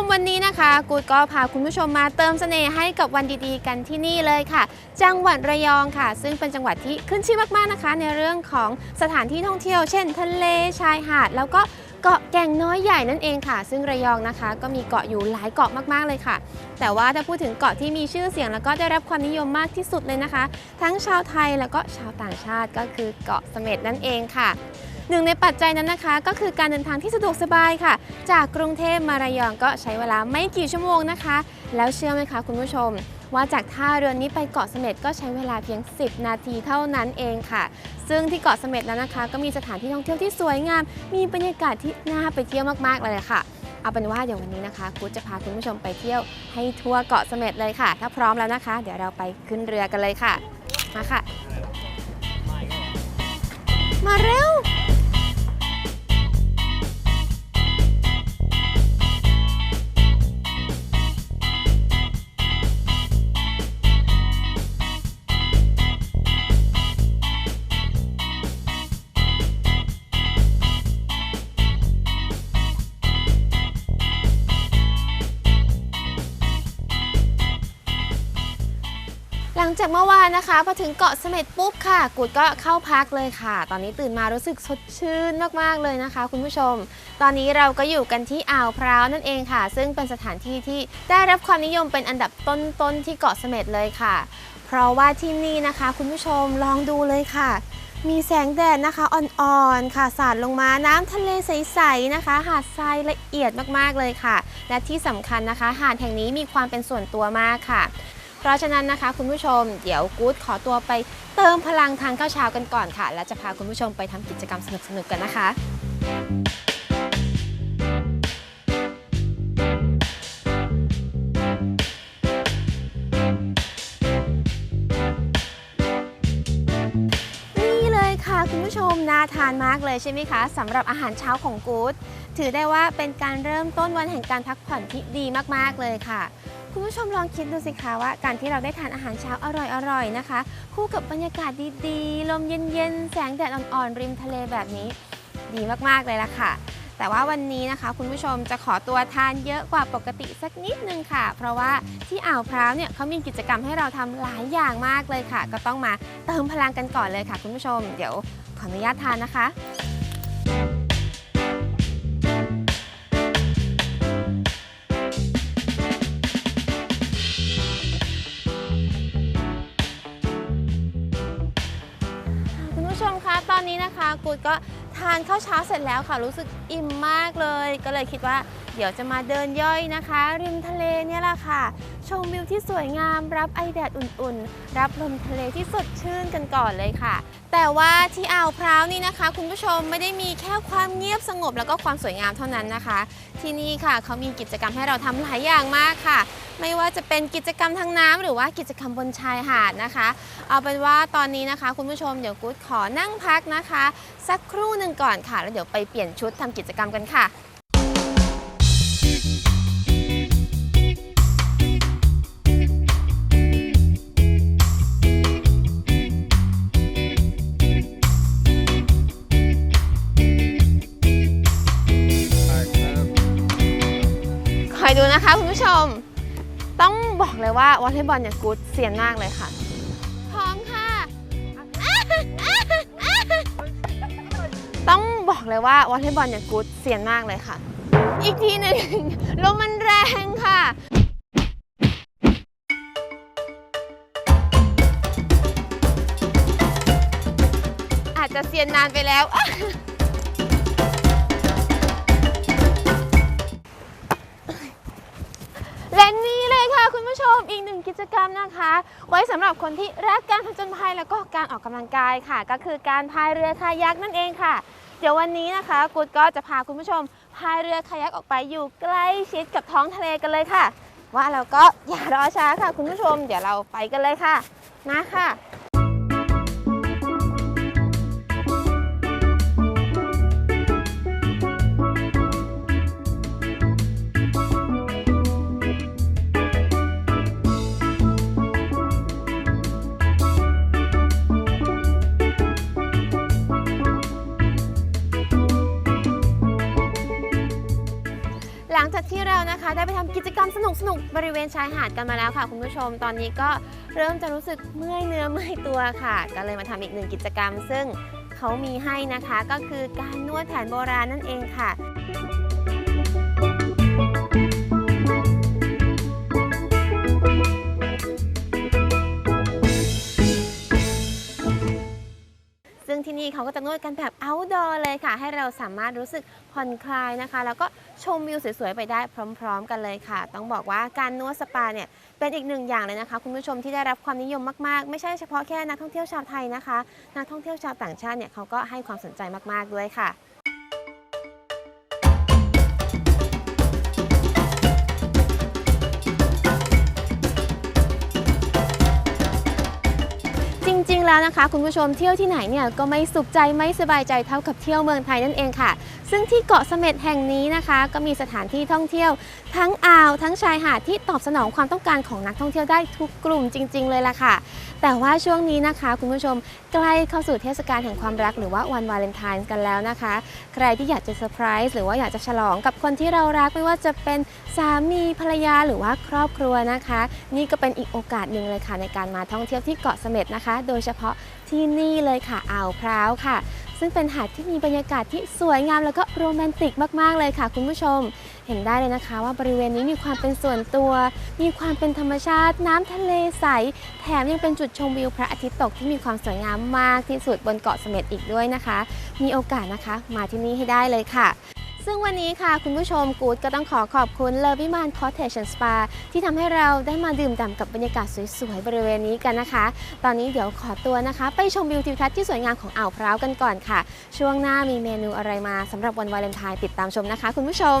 มวันนี้นะคะกูดก็พาคุณผู้ชมมาเติมเสน่ห์ให้กับวันดีๆ กันที่นี่เลยค่ะ จังหวัดระยองค่ะ ซึ่งเป็นจังหวัดที่ขึ้นชื่อมากๆนะคะ ในเรื่องของสถานที่ท่องเที่ยว เช่น ทะเลชายหาด แล้วก็เกาะแก่งน้อยใหญ่นั่นเองค่ะ ซึ่งระยองนะคะ ก็มีเกาะอยู่หลายเกาะมากๆเลยค่ะ แต่ว่าถ้าพูดถึงเกาะที่มีชื่อเสียง แล้วก็ได้รับความนิยมมากที่สุดเลยนะคะ ทั้งชาวไทยแล้วก็ชาวต่างชาติก็คือเกาะเสม็ดนั่นเองค่ะ หนึ่งในปัจจัยนั้นนะคะ ก็คือการเดินทางที่สะดวกสบายค่ะ จากกรุงเทพมาระยองก็ใช้เวลาไม่กี่ชั่วโมงนะคะ แล้วเชื่อไหมคะคุณผู้ชม ว่าจากท่าเรือนี้ไปเกาะเสม็ดก็ใช้เวลาเพียง 10 นาทีเท่านั้นเองค่ะ ซึ่งที่เกาะเสม็ดนั้นนะคะ ก็มีสถานที่ท่องเที่ยวที่สวยงาม มีบรรยากาศที่น่าไปเที่ยวมากๆเลยค่ะเอาเป็นว่าเดี๋ยววันนี้นะคะกูจะพาคุณผู้ชมไปเที่ยวให้ทั่วเกาะเสม็ดเลยค่ะ ถ้าพร้อมแล้วนะคะ เดี๋ยวเราไปขึ้นเรือกันเลยค่ะ มาค่ะ มาเร็ว หลังจากเมื่อวานนะคะพอถึงเกาะเสม็ดปุ๊บค่ะ กูดก็เข้าพักเลยค่ะ ตอนนี้ตื่นมารู้สึกสดชื่นมากๆเลยนะคะ คุณผู้ชม ตอนนี้เราก็อยู่กันที่อ่าวพร้าวนั่นเองค่ะ ซึ่งเป็นสถานที่ที่ได้รับความนิยมเป็นอันดับต้นๆที่เกาะเสม็ดเลยค่ะ เพราะว่าที่นี่นะคะ คุณผู้ชมลองดูเลยค่ะ มีแสงแดดนะคะอ่อนๆค่ะสาดลงมาน้ำทะเลใสๆนะคะ หาดทรายละเอียดมากๆเลยค่ะ และที่สำคัญนะคะ หาดแห่งนี้มีความเป็นส่วนตัวมากค่ะ เพราะฉะนั้นนะคะคุณผู้ชมเดี๋ยวกู๊ดขอตัวไปเติมพลังทานข้าวเช้ากันก่อนค่ะ แล้วจะพาคุณผู้ชมไปทำกิจกรรมสนุกๆกันนะคะ นี่เลยค่ะคุณผู้ชมน่าทานมากเลยใช่ไหมคะสำหรับอาหารเช้าของกู๊ด ถือได้ว่าเป็นการเริ่มต้นวันแห่งการพักผ่อนที่ดีมากๆเลยค่ะ คุณผู้ชมลองคิดดูสิคะว่า การที่เราได้ทานอาหารเช้าอร่อยๆนะคะ คู่กับบรรยากาศดีๆ ลมเย็นๆ แสงแดดอ่อนๆ ริมทะเลแบบนี้ ดีมากๆเลยล่ะค่ะ แต่ว่าวันนี้นะคะ คุณผู้ชมจะขอตัวทานเยอะกว่าปกติสักนิดนึงค่ะ เพราะว่าที่อ่าวพร้าวเนี่ยเขามีกิจกรรมให้เราทำหลายอย่างมากเลยค่ะ ก็ต้องมาเติมพลังกันก่อนเลยค่ะ คุณผู้ชม เดี๋ยวขออนุญาตทานนะคะานข้าวเช้าเสร็จแล้วค่ะ รู้สึกอิ่มมากเลย ก็เลยคิดว่า เดี๋ยวจะมาเดินย่อยนะคะ ริมทะเลเนี่ยแหละค่ะ ชมวิวที่สวยงามรับไอแดดอุ่นๆ รับลมทะเลที่สดชื่นกันก่อนเลยค่ะ แต่ว่าที่อ่าวพร้าวนี่นะคะ คุณผู้ชมไม่ได้มีแค่ความเงียบสงบแล้วก็ความสวยงามเท่านั้นนะคะ ที่นี่ค่ะเขามีกิจกรรมให้เราทำหลายอย่างมากค่ะ ไม่ว่าจะเป็นกิจกรรมทางน้ำหรือว่ากิจกรรมบนชายหาดนะคะ เอาเป็นว่าตอนนี้นะคะ คุณผู้ชมเดี๋ยวกู๊ดขอนั่งพักนะคะ สักครู่หนึ่งก่อนค่ะ แล้วเดี๋ยวไปเปลี่ยนชุดทำกิจกรรมกันค่ะ นะคะคุณผู้ชม ต้องบอกเลยว่าวอลเลย์บอลเนี่ยกู๊ดเสียนมากเลยค่ะ พร้อมค่ะ ต้องบอกเลยว่าวอลเลย์บอลเนี่ยกู๊ดเสียนมากเลยค่ะ อีกทีหนึ่งลมมันแรงค่ะอาจจะเสียนนานไปแล้ว และนี่เลยค่ะคุณผู้ชมอีกหนึ่งกิจกรรมนะคะ ไว้สำหรับคนที่รักการผจญภัยแล้วก็การออกกำลังกายค่ะ ก็คือการพายเรือคายักนั่นเองค่ะ เดี๋ยววันนี้นะคะกูดก็จะพาคุณผู้ชมพายเรือคายักออกไปอยู่ใกล้ชิดกับท้องทะเลกันเลยค่ะ ว่าเราก็อย่ารอช้าค่ะ คุณผู้ชม เดี๋ยวเราไปกันเลยค่ะมาค่ะ ได้ไปทำกิจกรรมสนุกๆบริเวณชายหาดกันมาแล้วค่ะคุณผู้ชม ตอนนี้ก็เริ่มจะรู้สึกเมื่อยเนื้อเมื่อยตัวค่ะ ก็เลยมาทำอีกหนึ่งกิจกรรม ซึ่งเขามีให้นะคะก็คือการนวดแผนโบราณนั่นเองค่ะ เขาก็จะนวดกันแบบ outdoor เลยค่ะ ให้เราสามารถรู้สึกผ่อนคลายนะคะ แล้วก็ชมวิวสวยๆไปได้พร้อม ๆ กันเลยค่ะ ต้องบอกว่าการนวดสปาเนี่ยเป็นอีกหนึ่งอย่างเลยนะคะ คุณผู้ชมที่ได้รับความนิยมมากๆ ไม่ใช่เฉพาะแค่นักท่องเที่ยวชาวไทยนะคะ นักท่องเที่ยวชาวต่างชาติเนี่ยเขาก็ให้ความสนใจมากๆด้วยค่ะ ๆแล้วนะคะ คุณผู้ชมเที่ยวที่ไหนเนี่ยก็ไม่สุขใจไม่สบายใจเท่ากับเที่ยวเมืองไทยนั่นเองค่ะ ซึ่งที่เกาะเสม็ดแห่งนี้นะคะ ก็มีสถานที่ท่องเที่ยว ทั้งอ่าวทั้งชายหาดที่ตอบสนองความต้องการของนักท่องเที่ยวได้ทุกกลุ่มจริง ๆ เลยล่ะค่ะ แต่ว่าช่วงนี้นะคะ คุณผู้ชมใกล้เข้าสู่เทศกาลแห่งความรักหรือว่าวันวาเลนไทน์กันแล้วนะคะ ใครที่อยากจะเซอร์ไพรส์หรือว่าอยากจะฉลองกับคนที่เรารักไม่ว่าจะเป็นสามีภรรยาหรือว่าครอบครัวนะคะ นี่ก็เป็นอีกโอกาสหนึ่งเลยค่ะในการมาท่องเที่ยวที่เกาะเสม็ดนะคะ โดยเฉพาะที่นี่เลยค่ะอ่าวพร้าวค่ะ ซึ่งเป็นหาดที่มีบรรยากาศที่สวยงามแล้วก็โรแมนติกมากๆเลยค่ะ คุณผู้ชม เห็นได้เลยนะคะว่าบริเวณนี้มีความเป็นส่วนตัว มีความเป็นธรรมชาติ น้ำทะเลใส แถมยังเป็นจุดชมวิวพระอาทิตย์ตกที่มีความสวยงามมากที่สุดบนเกาะเสม็ดอีกด้วยนะคะ มีโอกาสนะคะมาที่นี่ให้ได้เลยค่ะ ซึ่งวันนี้ค่ะคุณผู้ชมกูดก็ต้องขอขอบคุณเลวิมานคอ t เทชันสปาที่ทำให้เราได้มาดื่มด่ำกับบรรยากาศสวยๆ บริเวณนี้กันนะคะ ตอนนี้เดี๋ยวขอตัวนะคะ ไปชมวิวทิวทัศน์ที่สวยงามของอ่าวพร้าวกันก่อนค่ะ ช่วงหน้ามีเมนูอะไรมาสำหรับวันวาเลนไทน์ติดตามชมนะคะ คุณผู้ชม